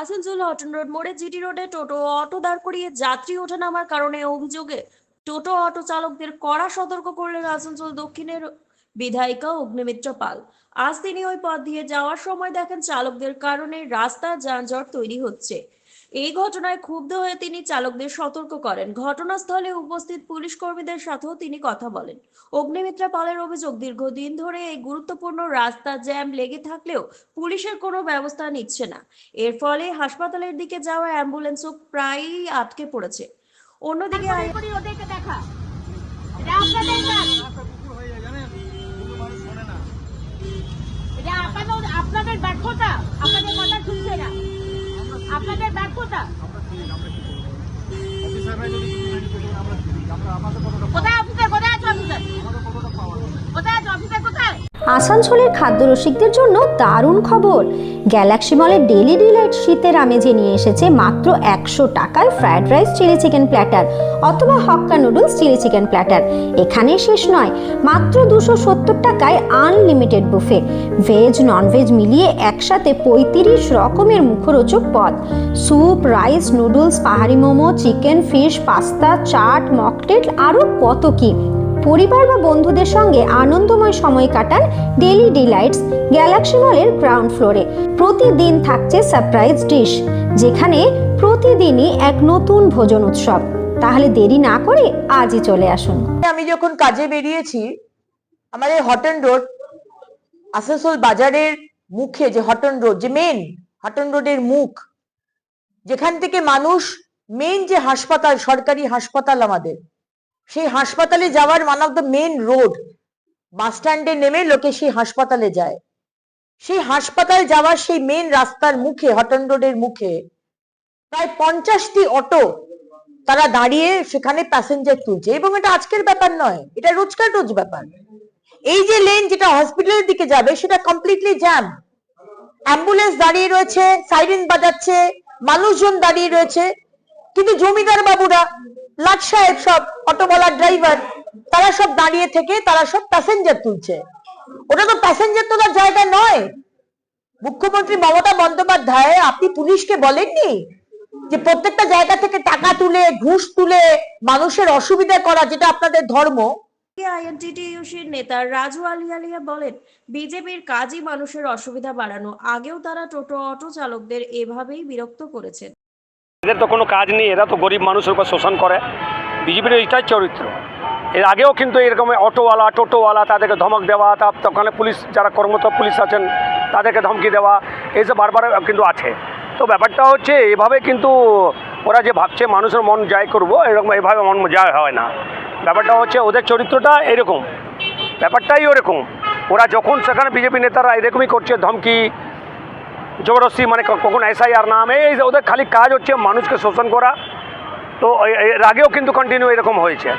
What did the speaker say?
Asansol Horton road মোড়ে GT রোডে টোটো auto দাঁড় করিয়ে যাত্রী ওঠা নামার কারণে অভিযোগে টোটো অটো চালকদের কড়া সতর্ক করলেন আসানসোল দক্ষিণের বিধায়িকা অগ্নিমিত্র পাল। আজ তিনি ওই পথ দিয়ে যাওয়ার সময় দেখেন চালকদের কারণে রাস্তা যানজট তৈরি হচ্ছে। এই ঘটনায় ক্ষুব্ধ হয়ে তিনি চালকদের সতর্ক করেন। ঘটনাস্থলে উপস্থিত পুলিশ কর্মীদের সাথেও তিনি কথা বলেন। অগ্নিমিত্রা পালের অভিযোগ, দীর্ঘদিন ধরে এই গুরুত্বপূর্ণ রাস্তা জ্যাম লেগে থাকলেও পুলিশের কোনো ব্যবস্থা নিচ্ছে না। এর ফলে হাসপাতালের দিকে যাওয়া অ্যাম্বুলেন্সও প্রায়ই আটকে পড়েছে। অন্যদিকে দেখা এটা আপনাদের কাজ এটা আপনাদের আপনাদের ব্যর্থতা আপনাদের কথা শুনছে না আপনাদের ব্যর্থতা কোথায় অফিসার কোথায় আছে অফিসার কোথায় আছে অফিসার কোথায় আসানসোলের খাদ্য রসিকদের জন্য দারুণ খবর। গ্যালাক্সি মলের ডেলি ডিলাইট শীতের আমেজে নিয়ে এসেছে মাত্র একশো টাকায় fried rice chilli chicken platter অথবা hakka noodles chilli chicken platter. এখানে শেষ নয়, মাত্র দুশো সত্তর টাকায় আনলিমিটেড বুফে। ভেজ, ননভেজ মিলিয়ে একসাথে পঁয়ত্রিশ রকমের মুখরোচক পদ। স্যুপ, রাইস, নুডলস, পাহাড়ি momo, chicken, fish, pasta, chaat, mocktail, আরও কত কী। পরিবার বা বন্ধুদের সঙ্গে আনন্দময় সময় কাটান ডেলি ডিলাইটস গ্যালাক্সি মলের গ্রাউন্ড ফ্লোরে প্রতিদিন থাকছে সারপ্রাইজ ডিশ যেখানে প্রতিদিনই এক নতুন ভোজন উৎসব। তাহলে দেরি না করে আজই চলে আসুন। আমি যখন কাজে বেরিয়েছি আমাদের হটন রোড আসানসোল বাজারের মুখে যে হটন রোড যে মেন হটন রোডের মুখ, যেখান থেকে মানুষ মেন যে হাসপাতাল, সরকারি হাসপাতাল আমাদের সেই হাসপাতালে যাওয়ার one of the main road bus স্ট্যান্ডে নেমে লোকে সেই হাসপাতালে যায়। সেই হাসপাতাল যাওয়ার সেই মেন রাস্তার মুখে হটন রোডের মুখে, প্রায় পঞ্চাশটি অটো তারা দাঁড়িয়ে সেখানে প্যাসেঞ্জার তুলছে। এবং এটা আজকের ব্যাপার নয়, এটা রোজকার রোজ ব্যাপার। এই যে লেন যেটা হসপিটালের দিকে যাবে, সেটা কমপ্লিটলি জ্যাম অ্যাম্বুলেন্স দাঁড়িয়ে রয়েছে সাইরেন বাজাচ্ছে, মানুষজন দাঁড়িয়ে রয়েছে, কিন্তু জমিদার বাবুরা লাট সাহেব সব অটোওয়ালার ড্রাইভার তারা সব দাঁড়িয়ে থেকে তারা সব প্যাসেঞ্জার তুলছে। ওটা তো প্যাসেঞ্জার তোলার জায়গা নয়। মুখ্যমন্ত্রী মমতা বন্দ্যোপাধ্যায়, আপনি পুলিশকে বলেননি যে প্রত্যেকটা জায়গা থেকে টাকা তুলে, ঘুষ তুলে মানুষের অসুবিধা করা, যেটা আপনাদের ধর্ম? আইএনটিটিইউসির নেতা রাজু আলিয়ালিয়া বলেন, বিজেপির কাজই মানুষের অসুবিধা বাড়ানো। আগেও তারা টোটো অটো চালকদের এভাবেই বিরক্ত করেছেন। এদের তো কোনো কাজ নেই, এরা তো গরিব মানুষের উপর শোষণ করে। বিজেপির এইটাই চরিত্র। এর আগেও কিন্তু এরকম অটোওয়ালা, টোটোওয়ালা, তাদেরকে ধমক দেওয়া, তা ওখানে পুলিশ যারা কর্মরত পুলিশ আছেন, তাদেরকে ধমকি দেওয়া এই এইসব বারবার কিন্তু আছে। তো ব্যাপারটা হচ্ছে, এভাবে কিন্তু ওরা যে ভাবছে মানুষের মন জয় করব, এরকম এভাবে মন জয় হয় না। ব্যাপারটা হচ্ছে, ওদের চরিত্রটা এরকম। ব্যাপারটাই ওরকম। ওরা যখন সেখানে বিজেপি নেতারা এরকমই করছে, ধমকি জবরদস্তি মানে কখন এসআইআর নাম, এই ওদের খালি কাজ হচ্ছে মানুষকে শোষণ করা। তো এর আগেও কিন্তু কন্টিনিউ এরকম হয়েছে।